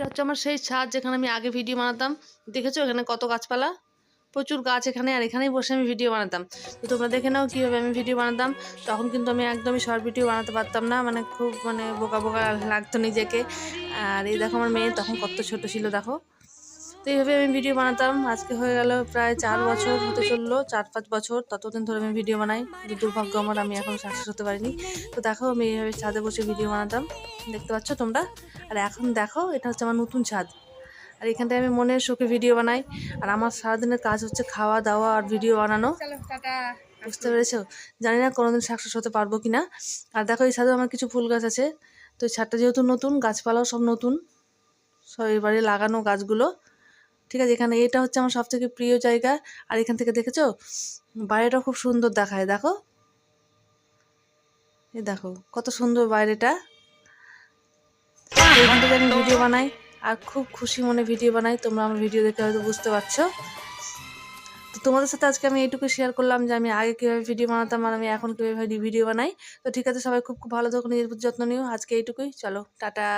এটা হচ্ছে আমার সেই ছাদ যেখানে আমি আগে ভিডিও বানাতাম। দেখেছ? এখানে কত গাছপালা? প্রচুর গাছ এখানে, আর এখানেই বসে আমি ভিডিও বানাতাম। তো তোমরা দেখে নাও কীভাবে আমি ভিডিও বানাতাম। তখন কিন্তু আমি একদমই শর্ট ভিডিও বানাতে পারতাম না। মানে খুব মানে বোকা বোকা লাগতো নিজেকে। আর এই দেখো আমার মেয়ে তখন কত ছোট ছিল, দেখো। তো এইভাবে আমি ভিডিও বানাতাম। আজকে হয়ে গেল প্রায় চার বছর হতে চলল চার পাঁচ বছর ততদিন ধরে আমি ভিডিও বানাই। দুর্ভাগ্য আমার আমি এখন সাকসেস হতে পারিনি। তো দেখো আমি এইভাবে ছাদে বসে ভিডিও বানাতাম। দেখতে পাচ্ছ তোমরা? আর এখন দেখো এটা হচ্ছে আমার নতুন ছাদ। আর এখানটায় আমি মনের শোকে ভিডিও বানাই। আর আমার সারাদিনের কাজ হচ্ছে খাওয়া দাওয়া আর ভিডিও বানানো। বুঝতে পেরেছ? জানি না কোনোদিন সাকসেস হতে পারব কি না আর দেখো এই ছাদেও আমার কিছু ফুল গাছ আছে। তো এই ছাদটা যেহেতু নতুন গাছপালাও সব নতুন। সব এবারে লাগানো গাছগুলো। ঠিক আছে, এখানে এটা হচ্ছে আমার সবথেকে প্রিয় জায়গা। আর এখান থেকে দেখেছ? বাইরেটা খুব সুন্দর দেখায়, দেখো। এই দেখো, কত সুন্দর বাইরেটা। এখান থেকে আমি ভিডিও বানাই, আর খুব খুশি মনে ভিডিও বানাই, তোমরা আমার ভিডিও দেখে হয়তো বুঝতে পারছ। তো তোমাদের সাথে আজকে আমি এইটুকু শেয়ার করলাম যে আমি আগে কীভাবে ভিডিও বানাতাম আর আমি এখন কীভাবে ভিডিও বানাই। তো ঠিক আছে, সবাই খুব খুব ভালো থাকুন নিজের যত্ন নিও। আজকে এইটুকুই, চলো, টাটা।